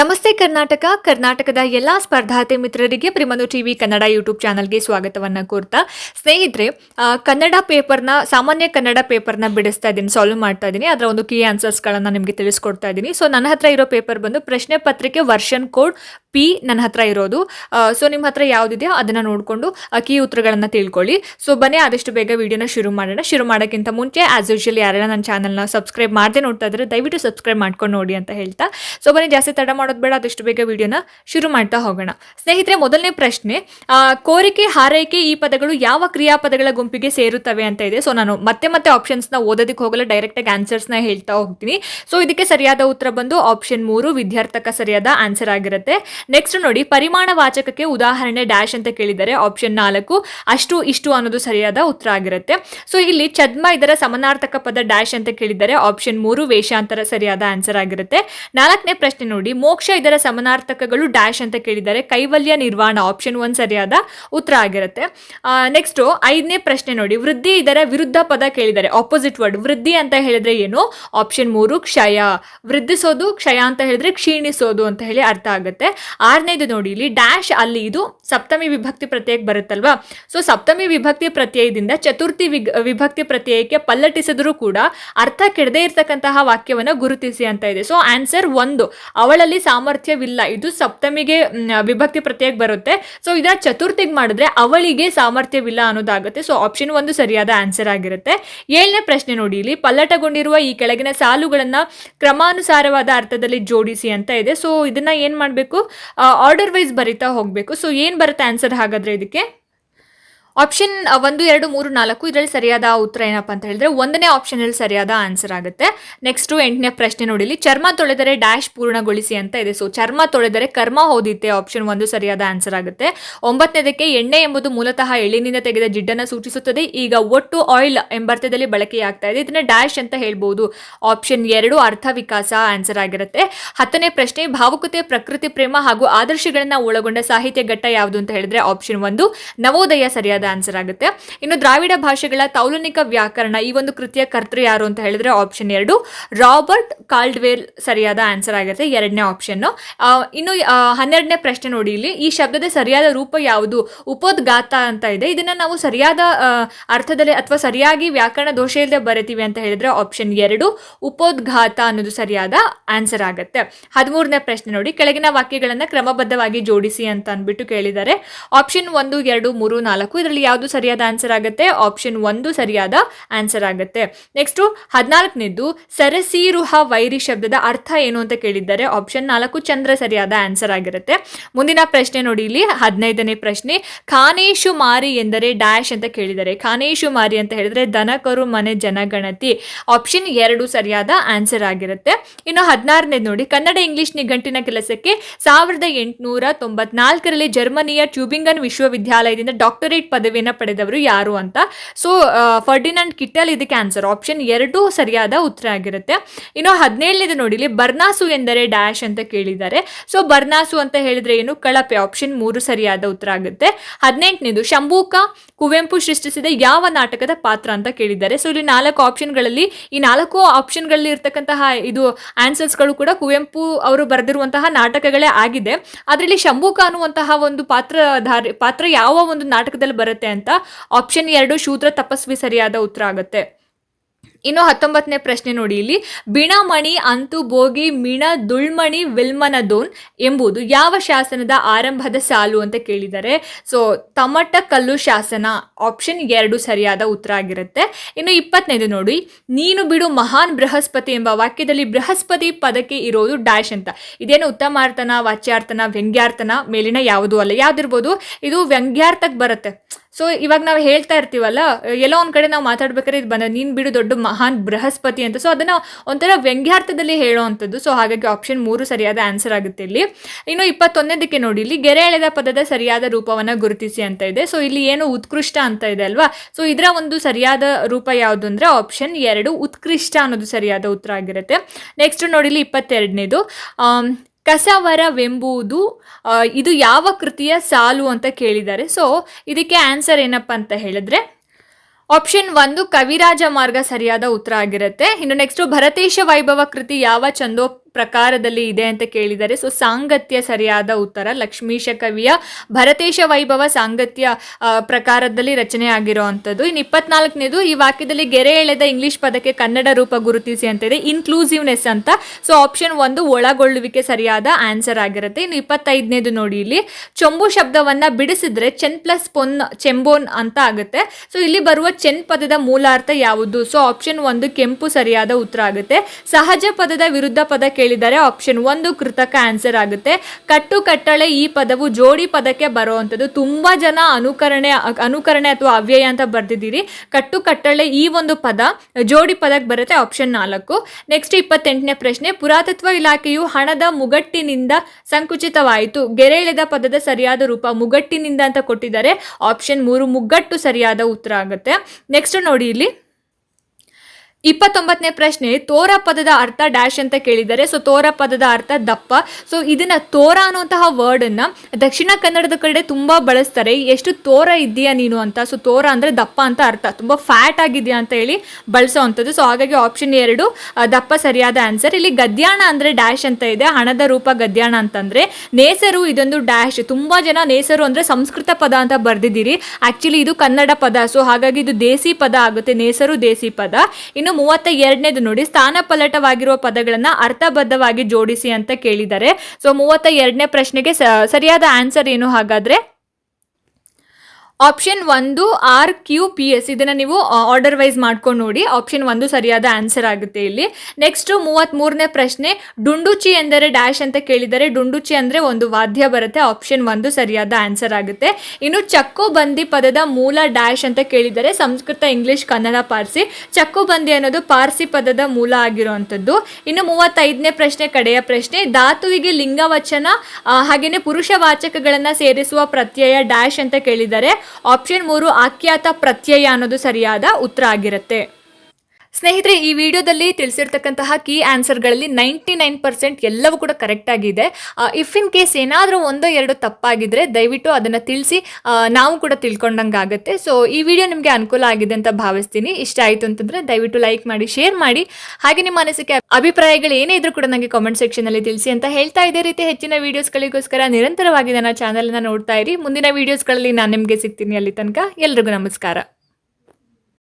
ನಮಸ್ತೆ ಕರ್ನಾಟಕ. ಕರ್ನಾಟಕದ ಎಲ್ಲಾ ಸ್ಪರ್ಧಾತೆ ಮಿತ್ರರಿಗೆ ಪ್ರಿಮನು ಟಿವಿ ಕನ್ನಡ ಯೂಟ್ಯೂಬ್ ಚಾನಲ್ಗೆ ಸ್ವಾಗತವನ್ನ ಕೋರ್ತಾ ಸ್ನೇಹಿತರೆ ಕನ್ನಡ ಪೇಪರ್ನ, ಸಾಮಾನ್ಯ ಕನ್ನಡ ಪೇಪರ್ನ ಬಿಡಿಸ್ತಾ ಇದ್ದೀನಿ, ಸಾಲ್ವ್ ಮಾಡ್ತಾ ಇದ್ದೀನಿ. ಅದರ ಒಂದು ಕೀ ಆನ್ಸರ್ಸ್ಗಳನ್ನು ನಿಮಗೆ ತಿಳಿಸ್ಕೊಡ್ತಾ ಇದ್ದೀನಿ. ಸೊ ನನ್ನ ಹತ್ರ ಇರೋ ಪೇಪರ್ ಬಂದು ಪ್ರಶ್ನೆ ಪತ್ರಿಕೆ ವರ್ಷನ್ ಕೋಡ್ ಪಿ ನನ್ನ ಹತ್ರ ಇರೋದು. ಸೊ ನಿಮ್ಮ ಹತ್ರ ಯಾವುದಿದೆಯೋ ಅದನ್ನು ನೋಡಿಕೊಂಡು ಕೀ ಉತ್ತರಗಳನ್ನು ತಿಳ್ಕೊಳ್ಳಿ. ಸೊ ಬನ್ನಿ, ಆದಷ್ಟು ಬೇಗ ವಿಡಿಯೋನ ಶುರು ಮಾಡೋಣ. ಶುರು ಮಾಡೋಕ್ಕಿಂತ ಮುಂಚೆ ಆಸ್ ಯೂಶ್ವಲ್ ಯಾರೆಲ್ಲ ನನ್ನ ಚಾನಲ್ನ ಸಬ್ಸ್ಕ್ರೈಬ್ ಮಾಡದೆ ನೋಡ್ತಾ ಇದ್ದರೆ ದಯವಿಟ್ಟು ಸಬ್ಸ್ಕ್ರೈಬ್ ಮಾಡ್ಕೊಂಡು ನೋಡಿ ಅಂತ ಹೇಳ್ತಾ. ಸೊ ಬನ್ನಿ, ಜಾಸ್ತಿ ತಡ ಮಾಡೋದು ಬೇಡ, ಆದಷ್ಟು ಬೇಗ ವಿಡಿಯೋನ ಶುರು ಮಾಡ್ತಾ ಹೋಗೋಣ. ಸ್ನೇಹಿತರೆ, ಮೊದಲನೇ ಪ್ರಶ್ನೆ ಕೋರಿಕೆ, ಹಾರೈಕೆ ಈ ಪದಗಳು ಯಾವ ಕ್ರಿಯಾಪದಗಳ ಗುಂಪಿಗೆ ಸೇರುತ್ತವೆ ಅಂತ ಇದೆ. ಸೊ ನಾನು ಮತ್ತೆ ಮತ್ತೆ ಆಪ್ಷನ್ಸ್ನ ಓದೋದಕ್ಕೆ ಹೋಗಲ್ಲ ಡೈರೆಕ್ಟಾಗಿ ಆನ್ಸರ್ಸ್ನ ಹೇಳ್ತಾ ಹೋಗ್ತೀನಿ. ಸೊ ಇದಕ್ಕೆ ಸರಿಯಾದ ಉತ್ತರ ಬಂದು ಆಪ್ಷನ್ ಮೂರು, ವಿದ್ಯಾರ್ಥಕ ಸರಿಯಾದ ಆನ್ಸರ್ ಆಗಿರುತ್ತೆ. ನೆಕ್ಸ್ಟ್ ನೋಡಿ ಪರಿಮಾಣ ವಾಚಕಕ್ಕೆ ಉದಾಹರಣೆ ಡ್ಯಾಶ್ ಅಂತ ಕೇಳಿದರೆ ಆಪ್ಷನ್ ನಾಲ್ಕು. ಅಷ್ಟು, ಇಷ್ಟು ಅನ್ನೋದು ಸರಿಯಾದ ಉತ್ತರ ಆಗಿರುತ್ತೆ. ಸೊ ಇಲ್ಲಿ ಚದ್ಮ ಇದರ ಸಮನಾರ್ಥಕ ಪದ ಡ್ಯಾಶ್ ಅಂತ ಕೇಳಿದರೆ ಆಪ್ಷನ್ ಮೂರು ವೇಷಾಂತರ ಸರಿಯಾದ ಆನ್ಸರ್ ಆಗಿರುತ್ತೆ. ನಾಲ್ಕನೇ ಪ್ರಶ್ನೆ ನೋಡಿ, ಮೋಕ್ಷ ಇದರ ಸಮನಾರ್ಥಕಗಳು ಡ್ಯಾಶ್ ಅಂತ ಕೇಳಿದರೆ ಕೈವಲ್ಯ ನಿರ್ವಾಣ ಆಪ್ಷನ್ ಒನ್ ಸರಿಯಾದ ಉತ್ತರ ಆಗಿರುತ್ತೆ. ನೆಕ್ಸ್ಟ್ ಐದನೇ ಪ್ರಶ್ನೆ ನೋಡಿ, ವೃದ್ಧಿ ಇದರ ವಿರುದ್ಧ ಪದ ಕೇಳಿದರೆ ಆಪೋಸಿಟ್ ವರ್ಡ್ ವೃದ್ಧಿ ಅಂತ ಹೇಳಿದ್ರೆ ಏನು? ಆಪ್ಷನ್ ಮೂರು ಕ್ಷಯ. ವೃದ್ಧಿಸೋದು ಕ್ಷಯ ಅಂತ ಹೇಳಿದ್ರೆ ಕ್ಷೀಣಿಸೋದು ಅಂತ ಹೇಳಿ ಅರ್ಥ ಆಗುತ್ತೆ. ಆರನೇದು ನೋಡಿ, ಇಲ್ಲಿ ಡ್ಯಾಶ್ ಅಲ್ಲಿ ಇದು ಸಪ್ತಮಿ ವಿಭಕ್ತಿ ಪ್ರತ್ಯಯಕ್ಕೆ ಬರುತ್ತಲ್ವಾ? ಸೊ ಸಪ್ತಮಿ ವಿಭಕ್ತಿ ಪ್ರತ್ಯಯದಿಂದ ಚತುರ್ಥಿ ವಿಭಕ್ತಿ ಪ್ರತ್ಯಯಕ್ಕೆ ಪಲ್ಲಟಿಸಿದರೂ ಕೂಡ ಅರ್ಥ ಕೆಡದೇ ಇರತಕ್ಕಂತಹ ವಾಕ್ಯವನ್ನು ಗುರುತಿಸಿ ಅಂತ ಇದೆ. ಸೊ ಆನ್ಸರ್ ಒಂದು. ಅವಳಲ್ಲಿ ಸಾಮರ್ಥ್ಯವಿಲ್ಲ. ಇದು ಸಪ್ತಮಿಗೆ ವಿಭಕ್ತಿ ಪ್ರತ್ಯಯಕ್ಕೆ ಬರುತ್ತೆ. ಸೊ ಇದರ ಚತುರ್ಥಿಗೆ ಮಾಡಿದ್ರೆ ಅವಳಿಗೆ ಸಾಮರ್ಥ್ಯವಿಲ್ಲ ಅನ್ನೋದಾಗುತ್ತೆ. ಸೊ ಆಪ್ಷನ್ ಒಂದು ಸರಿಯಾದ ಆನ್ಸರ್ ಆಗಿರುತ್ತೆ. ಏಳನೇ ಪ್ರಶ್ನೆ ನೋಡಿ, ಇಲ್ಲಿ ಪಲ್ಲಟಗೊಂಡಿರುವ ಈ ಕೆಳಗಿನ ಸಾಲುಗಳನ್ನು ಕ್ರಮಾನುಸಾರವಾದ ಅರ್ಥದಲ್ಲಿ ಜೋಡಿಸಿ ಅಂತ ಇದೆ. ಸೊ ಇದನ್ನ ಏನ್ ಮಾಡಬೇಕು? ಆರ್ಡರ್ ವೈಸ್ ಬರಿತಾ ಹೋಗಬೇಕು. ಸೊ ಏನ್ ಬರುತ್ತೆ ಆನ್ಸರ್ ಹಾಗಾದ್ರೆ ಇದಕ್ಕೆ? ಆಪ್ಷನ್ ಒಂದು, ಎರಡು, ಮೂರು, ನಾಲ್ಕು, ಇದರಲ್ಲಿ ಸರಿಯಾದ ಉತ್ತರ ಏನಪ್ಪ ಅಂತ ಹೇಳಿದ್ರೆ ಒಂದನೇ ಆಪ್ಷನಲ್ಲಿ ಸರಿಯಾದ ಆನ್ಸರ್ ಆಗುತ್ತೆ. ನೆಕ್ಸ್ಟು ಎಂಟನೇ ಪ್ರಶ್ನೆ ನೋಡಿಲಿ. ಚರ್ಮ ತೊಳೆದರೆ ಡ್ಯಾಶ್ ಪೂರ್ಣಗೊಳಿಸಿ ಅಂತ ಇದೆ. ಸೊ ಚರ್ಮ ತೊಳೆದರೆ ಕರ್ಮ ಹೋದಿತ್ತೆ ಆಪ್ಷನ್ ಒಂದು ಸರಿಯಾದ ಆನ್ಸರ್ ಆಗುತ್ತೆ. ಒಂಬತ್ತನೇದಕ್ಕೆ ಎಣ್ಣೆ ಎಂಬುದು ಮೂಲತಃ ಎಳ್ಳಿನಿಂದ ತೆಗೆದ ಜಿಡ್ಡನ್ನು ಸೂಚಿಸುತ್ತದೆ. ಈಗ ಒಟ್ಟು ಆಯಿಲ್ ಎಂಬರ್ಥದಲ್ಲಿ ಬಳಕೆಯಾಗ್ತಾ ಇದೆ. ಇದನ್ನ ಡ್ಯಾಶ್ ಅಂತ ಹೇಳ್ಬೋದು. ಆಪ್ಷನ್ ಎರಡು, ಅರ್ಥ ವಿಕಾಸ ಆನ್ಸರ್ ಆಗಿರುತ್ತೆ. ಹತ್ತನೇ ಪ್ರಶ್ನೆ, ಭಾವುಕತೆ, ಪ್ರಕೃತಿ, ಪ್ರೇಮ ಹಾಗೂ ಆದರ್ಶಗಳನ್ನು ಒಳಗೊಂಡ ಸಾಹಿತ್ಯ ಘಟ್ಟ ಯಾವುದು ಅಂತ ಹೇಳಿದ್ರೆ ಆಪ್ಷನ್ ಒಂದು, ನವೋದಯ ಸರಿಯಾದ ಆನ್ಸರ್ ಆಗುತ್ತೆ. ಇನ್ನು ದ್ರಾವಿಡ ಭಾಷೆಗಳ ತೌಲನಿಕ ವ್ಯಾಕರಣ, ಈ ಒಂದು ಕೃತಿಯ ಕರ್ತೃ ಯಾರು ಅಂತ ಹೇಳಿದ್ರೆ ಆಪ್ಷನ್ ಎರಡು. ರಾಬರ್ಟ್ ಕಾಲ್ಡ್ವೇಲ್ ಸರಿಯಾದ ಆನ್ಸರ್ ಆಗುತ್ತೆ ಎರಡನೇ ಆಪ್ಷನ್ ಇನ್ನು ಹನ್ನೆರಡನೇ ಪ್ರಶ್ನೆ ನೋಡಿ ಇಲ್ಲಿ. ಈ ಶಬ್ದದ ಸರಿಯಾದ ರೂಪ ಯಾವುದು? ಉಪೋದ್ಘಾತ ಅಂತ ಇದೆ. ಇದನ್ನ ನಾವು ಸರಿಯಾದ ಅರ್ಥದಲ್ಲಿ ಅಥವಾ ಸರಿಯಾಗಿ ವ್ಯಾಕರಣ ದೋಷ ಇಲ್ಲದೆ ಬರಿತೀವಿ ಅಂತ ಹೇಳಿದ್ರೆ ಆಪ್ಷನ್ ಎರಡು. ಉಪೋದ್ಘಾತ ಅನ್ನೋದು ಸರಿಯಾದ ಆನ್ಸರ್ ಆಗುತ್ತೆ. ಹದಿಮೂರನೇ ಪ್ರಶ್ನೆ ನೋಡಿ. ಕೆಳಗಿನ ವಾಕ್ಯಗಳನ್ನು ಕ್ರಮಬದ್ಧವಾಗಿ ಜೋಡಿಸಿ ಅಂತ ಅಂದ್ಬಿಟ್ಟು ಕೇಳಿದ್ದಾರೆ. ಆಪ್ಷನ್ ಒಂದು, ಎರಡು, ಮೂರು, ನಾಲ್ಕು ಇದರಲ್ಲಿ ಯಾವುದು ಸರಿಯಾದ ಆನ್ಸರ್ ಆಗುತ್ತೆ? ಆಪ್ಷನ್ ಒಂದು ಸರಿಯಾದ ಆನ್ಸರ್ ಆಗುತ್ತೆ. ನೆಕ್ಸ್ಟು ಹದಿನಾಲ್ಕನೇದು ಸರಸೀರುಹ ವೈರಿ ಶಬ್ದದ ಅರ್ಥ ಏನು ಅಂತ ಕೇಳಿದ್ದಾರೆ. ಆಪ್ಷನ್ ನಾಲ್ಕು, ಚಂದ್ರ ಸರಿಯಾದ ಆನ್ಸರ್ ಆಗಿರುತ್ತೆ. ಮುಂದಿನ ಪ್ರಶ್ನೆ ನೋಡಿ ಇಲ್ಲಿ, ಹದಿನೈದನೇ ಪ್ರಶ್ನೆ. ಖಾನೇಶು ಮಾರಿ ಎಂದರೆ ಡ್ಯಾಶ್ ಅಂತ ಕೇಳಿದ್ದಾರೆ. ಖಾನೇಶು ಮಾರಿ ಅಂತ ಹೇಳಿದ್ರೆ ದನಕರು ಮನೆ ಜನಗಣತಿ ಆಪ್ಷನ್ ಎರಡು ಸರಿಯಾದ ಆನ್ಸರ್ ಆಗಿರುತ್ತೆ. ಇನ್ನು ಹದಿನಾರನೇದು ನೋಡಿ, ಕನ್ನಡ, ಇಂಗ್ಲಿಷ್ ನಿಘಂಟಿನ ಕೆಲಸಕ್ಕೆ ಸಾವಿರದ ಎಂಟುನೂರ ತೊಂಬತ್ನಾಲ್ಕರಲ್ಲಿ ಜರ್ಮನಿಯ ಟ್ಯೂಬಿಂಗನ್ ವಿಶ್ವವಿದ್ಯಾಲಯದಿಂದ ಡಾಕ್ಟರೇಟ್ ಪದವಿಯನ್ನು ಪಡೆದವರು ಯಾರು ಅಂತ. ಸೊ ಫರ್ಡಿನಾಂಡ್ ಕಿಟ್ಟಲ್ ಇದಕ್ಕೆ ಆನ್ಸರ್ ಆಪ್ಷನ್ ಎರಡು ಸರಿಯಾದ ಉತ್ತರ ಆಗಿರುತ್ತೆ. ಇನ್ನು ಹದಿನೇಳನೇದು ನೋಡಿ ಇಲ್ಲಿ ಬರ್ನಾಸು ಎಂದರೆ ಡ್ಯಾಶ್ ಅಂತ ಕೇಳಿದ್ದಾರೆ. ಸೊ ಬರ್ನಾಸು ಅಂತ ಹೇಳಿದ್ರೆ ಏನು? ಕಳಪೆ. ಆಪ್ಷನ್ ಮೂರು ಸರಿಯಾದ ಉತ್ತರ ಆಗುತ್ತೆ. ಹದಿನೆಂಟನೇದು, ಶಂಭೂಕ ಕುವೆಂಪು ಸೃಷ್ಟಿಸಿದ ಯಾವ ನಾಟಕದ ಪಾತ್ರ ಅಂತ ಕೇಳಿದ್ದಾರೆ. ಸೊ ಇಲ್ಲಿ ನಾಲ್ಕು ಆಪ್ಷನ್ಗಳಲ್ಲಿ ಈ ನಾಲ್ಕು ಆಪ್ಷನ್ಗಳಲ್ಲಿ ಇರ್ತಕ್ಕಂತಹ ಇದು ಆನ್ಸರ್ಸ್ಗಳು ಕೂಡ ಕುವೆಂಪು ಅವರು ಬರೆದಿರುವಂತಹ ನಾಟಕಗಳೇ ಆಗಿದೆ. ಅದರಲ್ಲಿ ಶಂಭೂಕ ಅನ್ನುವಂತಹ ಒಂದು ಪಾತ್ರ ಪಾತ್ರ ಯಾವ ಒಂದು ನಾಟಕದಲ್ಲಿ ಬರುತ್ತೆ ಅಂತ ಆಪ್ಷನ್ ಎರಡು ಶೂದ್ರ ತಪಸ್ವಿ ಸರಿಯಾದ ಉತ್ತರ ಆಗುತ್ತೆ. ಇನ್ನು ಹತ್ತೊಂಬತ್ತನೇ ಪ್ರಶ್ನೆ ನೋಡಿ ಇಲ್ಲಿ. ಬಿಣಮಣಿ ಅಂತು ಬೋಗಿ ಮಿಣ, ದುಳ್ಮಣಿ ವಿಲ್ಮನದೋನ್ ಎಂಬುದು ಯಾವ ಶಾಸನದ ಆರಂಭದ ಸಾಲು ಅಂತ ಕೇಳಿದ್ದಾರೆ ಸೊ ತಮಟ ಕಲ್ಲು ಶಾಸನ ಆಪ್ಷನ್ ಎರಡು ಸರಿಯಾದ ಉತ್ತರ ಆಗಿರುತ್ತೆ. ಇನ್ನು ಇಪ್ಪತ್ತನೇದು ನೋಡಿ, ನೀನು ಬಿಡು ಮಹಾನ್ ಬೃಹಸ್ಪತಿ ಎಂಬ ವಾಕ್ಯದಲ್ಲಿ ಬೃಹಸ್ಪತಿ ಪದಕ್ಕೆ ಇರೋದು ಡ್ಯಾಶ್ ಅಂತ. ಇದೇನು ಉತ್ತಮಾರ್ಥನ, ವಾಚ್ಯಾರ್ಥನ, ವ್ಯಂಗ್ಯಾರ್ಥನ ಮೇಲಿನ ಯಾವುದು ಅಲ್ಲ, ಯಾವ್ದಿರ್ಬೋದು? ಇದು ವ್ಯಂಗ್ಯಾರ್ಥಕ್ಕೆ ಬರುತ್ತೆ. ಸೊ ಇವಾಗ ನಾವು ಹೇಳ್ತಾ ಇರ್ತೀವಲ್ಲ ಎಲ್ಲೋ ಒಂದು ಕಡೆ ನಾವು ಮಾತಾಡ್ಬೇಕಾದ್ರೆ ಇದು ಬಂದ ನೀನು ಬಿಡು ದೊಡ್ಡ ಮಹಾನ್ ಬೃಹಸ್ಪತಿ ಅಂತ. ಸೊ ಅದನ್ನು ಒಂಥರ ವ್ಯಂಗ್ಯಾರ್ಥದಲ್ಲಿ ಹೇಳೋ ಅಂಥದ್ದು ಸೊ ಹಾಗಾಗಿ ಆಪ್ಷನ್ ಮೂರು ಸರಿಯಾದ ಆನ್ಸರ್ ಆಗುತ್ತೆ ಇಲ್ಲಿ. ಇನ್ನು ಇಪ್ಪತ್ತೊಂದನೇದಕ್ಕೆ ನೋಡಿ ಇಲ್ಲಿ ಗೆರೆ ಎಳೆದ ಪದದ ಸರಿಯಾದ ರೂಪವನ್ನು ಗುರುತಿಸಿ ಅಂತ ಇದೆ. ಸೊ ಇಲ್ಲಿ ಏನು ಉತ್ಕೃಷ್ಟ ಅಂತ ಇದೆ ಅಲ್ವಾ? ಸೊ ಇದರ ಒಂದು ಸರಿಯಾದ ರೂಪ ಯಾವುದು ಅಂದರೆ ಆಪ್ಷನ್ ಎರಡು ಉತ್ಕೃಷ್ಟ ಅನ್ನೋದು ಸರಿಯಾದ ಉತ್ತರ ಆಗಿರುತ್ತೆ. ನೆಕ್ಸ್ಟ್ ನೋಡಿ ಇಲ್ಲಿ ಇಪ್ಪತ್ತೆರಡನೇದು. ಆಮ್, ಕಸವರವೆಂಬುದು ಇದು ಯಾವ ಕೃತಿಯ ಸಾಲು ಅಂತ ಕೇಳಿದ್ದಾರೆ. ಸೊ ಇದಕ್ಕೆ ಆನ್ಸರ್ ಏನಪ್ಪ ಅಂತ ಹೇಳಿದ್ರೆ ಆಪ್ಷನ್ ಒಂದು ಕವಿರಾಜ ಮಾರ್ಗ ಸರಿಯಾದ ಉತ್ತರ ಆಗಿರುತ್ತೆ. ಇನ್ನು ನೆಕ್ಸ್ಟ್ ಭರತೇಶ ವೈಭವ ಕೃತಿ ಯಾವ ಚಂದೋ ಪ್ರಕಾರದಲ್ಲಿ ಇದೆ ಅಂತ ಕೇಳಿದ್ದಾರೆ ಸೊ ಸಾಂಗತ್ಯ ಸರಿಯಾದ ಉತ್ತರ ಲಕ್ಷ್ಮೀಶ ಕವಿಯ ಭರತೇಶ ವೈಭವ ಸಾಂಗತ್ಯ ಪ್ರಕಾರದಲ್ಲಿ ರಚನೆ ಆಗಿರೋ ಅಂಥದ್ದು ಇನ್ನು ಇಪ್ಪತ್ನಾಲ್ಕನೇದು, ಈ ವಾಕ್ಯದಲ್ಲಿ ಗೆರೆ ಎಳೆದ ಇಂಗ್ಲಿಷ್ ಪದಕ್ಕೆ ಕನ್ನಡ ರೂಪ ಗುರುತಿಸಿ ಅಂತ ಇದೆ. ಇನ್ಕ್ಲೂಸಿವ್ನೆಸ್ ಅಂತ. ಸೊ ಆಪ್ಷನ್ ಒಂದು, ಒಳಗೊಳ್ಳುವಿಕೆ ಸರಿಯಾದ ಆನ್ಸರ್ ಆಗಿರುತ್ತೆ. ಇನ್ನು ಇಪ್ಪತ್ತೈದನೇದು ನೋಡಿ ಇಲ್ಲಿ. ಚೊಂಬು ಶಬ್ದವನ್ನು ಬಿಡಿಸಿದ್ರೆ ಚೆನ್ ಪ್ಲಸ್ ಪೊನ್, ಚೆಂಬೋನ್ ಅಂತ ಆಗುತ್ತೆ. ಸೊ ಇಲ್ಲಿ ಬರುವ ಚೆನ್ ಪದದ ಮೂಲಾರ್ಥ ಯಾವುದು? ಸೊ ಆಪ್ಷನ್ ಒಂದು, ಕೆಂಪು ಸರಿಯಾದ ಉತ್ತರ ಆಗುತ್ತೆ. ಸಹಜ ಪದದ ವಿರುದ್ಧ ಪದ ಕೇಳಿದರೆ ಆಪ್ಷನ್ ಒಂದು ಕೃತಕ ಆನ್ಸರ್ ಆಗುತ್ತೆ. ಕಟ್ಟು ಕಟ್ಟಳೆ ಈ ಪದವು ಜೋಡಿ ಪದಕ್ಕೆ ಬರುವಂಥದ್ದು. ತುಂಬಾ ಜನ ಅನುಕರಣೆ ಅನುಕರಣೆ ಅಥವಾ ಅವ್ಯಯ ಅಂತ ಬರ್ದಿದ್ದೀರಿ. ಕಟ್ಟು ಕಟ್ಟಳೆ ಈ ಒಂದು ಪದ ಜೋಡಿ ಪದಕ್ಕೆ ಬರುತ್ತೆ ಆಪ್ಷನ್ ನಾಲ್ಕು. ನೆಕ್ಸ್ಟ್ ಇಪ್ಪತ್ತೆಂಟನೇ ಪ್ರಶ್ನೆ. ಪುರಾತತ್ವ ಇಲಾಖೆಯು ಹಣದ ಮುಗಟ್ಟಿನಿಂದ ಸಂಕುಚಿತವಾಯಿತು. ಗೆರೆ ಎಳೆದ ಪದದ ಸರಿಯಾದ ರೂಪ ಮುಗಟ್ಟಿನಿಂದ ಅಂತ ಕೊಟ್ಟಿದ್ದಾರೆ. ಆಪ್ಷನ್ ಮೂರು ಮುಗ್ಗಟ್ಟು ಸರಿಯಾದ ಉತ್ತರ ಆಗುತ್ತೆ. ನೆಕ್ಸ್ಟ್ ನೋಡಿ ಇಲ್ಲಿ. ಇಪ್ಪತ್ತೊಂಬತ್ತನೇ ಪ್ರಶ್ನೆ, ತೋರ ಪದದ ಅರ್ಥ ಡ್ಯಾಶ್ ಅಂತ ಕೇಳಿದ್ದಾರೆ. ಸೊ ತೋರ ಪದದ ಅರ್ಥ ದಪ್ಪ. ಸೊ ಇದನ್ನ ತೋರ ಅನ್ನುವಂತಹ ವರ್ಡನ್ನ ದಕ್ಷಿಣ ಕನ್ನಡದ ಕಡೆ ತುಂಬಾ ಬಳಸ್ತಾರೆ. ಎಷ್ಟು ತೋರ ಇದೆಯಾ ನೀನು ಅಂತ. ಸೊ ತೋರ ಅಂದ್ರೆ ದಪ್ಪ ಅಂತ ಅರ್ಥ. ತುಂಬಾ ಫ್ಯಾಟ್ ಆಗಿದೆಯಾ ಅಂತ ಹೇಳಿ ಬಳಸೋವಂಥದ್ದು. ಸೊ ಹಾಗಾಗಿ ಆಪ್ಷನ್ ಎರಡು ದಪ್ಪ ಸರಿಯಾದ ಆನ್ಸರ್ ಇಲ್ಲಿ ಗದ್ಯಾಣ ಅಂದ್ರೆ ಡ್ಯಾಶ್ ಅಂತ ಇದೆ. ಹಣದ ರೂಪ ಗದ್ಯಾಣ ಅಂತಂದ್ರೆ ನೇಸರು ಇದೊಂದು ಡ್ಯಾಶ್. ತುಂಬಾ ಜನ ನೇಸರು ಅಂದ್ರೆ ಸಂಸ್ಕೃತ ಪದ ಅಂತ ಬರ್ದಿದ್ದೀರಿ. ಆಕ್ಚುಲಿ ಇದು ಕನ್ನಡ ಪದ. ಸೊ ಹಾಗಾಗಿ ಇದು ದೇಸಿ ಪದ ಆಗುತ್ತೆ. ನೇಸರು ದೇಸಿ ಪದ. ಇನ್ನು ಮೂವತ್ತ ಎರಡನೇದು ನೋಡಿ ಸ್ಥಾನ ಪಲಟವಾಗಿರುವ ಪದಗಳನ್ನ ಅರ್ಥಬದ್ಧವಾಗಿ ಜೋಡಿಸಿ ಅಂತ ಕೇಳಿದ್ದಾರೆ. ಸೊ ಮೂವತ್ತ ಎರಡನೇ ಪ್ರಶ್ನೆಗೆ ಸರಿಯಾದ ಆನ್ಸರ್ ಏನು ಹಾಗಾದ್ರೆ? ಆಪ್ಷನ್ ಒಂದು ಆರ್ ಕ್ಯೂ ಪಿ ಎಸ್ ಇದನ್ನು ನೀವು ಆರ್ಡರ್ ವೈಸ್ ಮಾಡ್ಕೊಂಡು ನೋಡಿ. ಆಪ್ಷನ್ ಒಂದು ಸರಿಯಾದ ಆನ್ಸರ್ ಆಗುತ್ತೆ ಇಲ್ಲಿ. ನೆಕ್ಸ್ಟ್ ಮೂವತ್ತ್ಮೂರನೇ ಪ್ರಶ್ನೆ, ಡುಂಡುಚಿ ಎಂದರೆ ಡ್ಯಾಶ್ ಅಂತ ಕೇಳಿದರೆ ಡುಂಡುಚಿ ಅಂದರೆ ಒಂದು ವಾದ್ಯ ಬರುತ್ತೆ. ಆಪ್ಷನ್ ಒಂದು ಸರಿಯಾದ ಆನ್ಸರ್ ಆಗುತ್ತೆ. ಇನ್ನು ಚಕ್ಕು ಬಂದಿ ಪದದ ಮೂಲ ಡ್ಯಾಶ್ ಅಂತ ಕೇಳಿದರೆ ಸಂಸ್ಕೃತ ಇಂಗ್ಲಿಷ್ ಕನ್ನಡ ಪಾರ್ಸಿ ಚಕ್ಕು ಬಂದಿ ಅನ್ನೋದು ಪಾರ್ಸಿ ಪದದ ಮೂಲ ಆಗಿರುವಂಥದ್ದು. ಇನ್ನು ಮೂವತ್ತೈದನೇ ಪ್ರಶ್ನೆ, ಕಡೆಯ ಪ್ರಶ್ನೆ, ಧಾತುವಿಗೆ ಲಿಂಗವಚನ ಹಾಗೆಯೇ ಪುರುಷ ವಾಚಕಗಳನ್ನು ಸೇರಿಸುವ ಪ್ರತ್ಯಯ ಡ್ಯಾಶ್ ಅಂತ ಕೇಳಿದರೆ ಆಪ್ಷನ್ ಮೂರು ಆಖ್ಯಾತ ಪ್ರತ್ಯಯ ಅನ್ನೋದು ಸರಿಯಾದ ಉತ್ತರ ಆಗಿರುತ್ತೆ. ಸ್ನೇಹಿತರೆ, ಈ ವಿಡಿಯೋದಲ್ಲಿ ತಿಳಿಸಿರ್ತಕ್ಕಂತಹ ಕೀ ಆನ್ಸರ್ಗಳಲ್ಲಿ ನೈಂಟಿ ನೈನ್ ಪರ್ಸೆಂಟ್ ಎಲ್ಲವೂ ಕೂಡ ಕರೆಕ್ಟ್ ಆಗಿದೆ. ಇಫ್ ಇನ್ ಕೇಸ್ ಏನಾದರೂ ಒಂದೋ ಎರಡು ತಪ್ಪಾಗಿದ್ರೆ ದಯವಿಟ್ಟು ಅದನ್ನು ತಿಳಿಸಿ ನಾವು ಕೂಡ ತಿಳ್ಕೊಂಡಂಗೆ ಆಗುತ್ತೆ. ಸೊ ಈ ವಿಡಿಯೋ ನಿಮಗೆ ಅನುಕೂಲ ಆಗಿದೆ ಅಂತ ಭಾವಿಸ್ತೀನಿ. ಇಷ್ಟ ಆಯಿತು ಅಂತಂದರೆ ದಯವಿಟ್ಟು ಲೈಕ್ ಮಾಡಿ ಶೇರ್ ಮಾಡಿ. ಹಾಗೆ ನಿಮ್ಮ ಅನಿಸಿಕೆ, ಅಭಿಪ್ರಾಯಗಳು ಏನೇ ಇದ್ರೂ ಕೂಡ ನನಗೆ ಕಾಮೆಂಟ್ ಸೆಕ್ಷನಲ್ಲಿ ತಿಳಿಸಿ ಅಂತ ಹೇಳ್ತಾ ಇದೇ ರೀತಿ ಹೆಚ್ಚಿನ ವೀಡಿಯೋಸ್ಗಳಿಗೋಸ್ಕರ ನಿರಂತರವಾಗಿ ನನ್ನ ಚಾನಲ್ನ ನೋಡ್ತಾ ಇರಿ. ಮುಂದಿನ ವೀಡಿಯೋಸ್ಗಳಲ್ಲಿ ನಾನು ನಿಮಗೆ ಸಿಗ್ತೀನಿ ಅಲ್ಲಿ ತನಕ. ಎಲ್ರಿಗೂ ನಮಸ್ಕಾರ.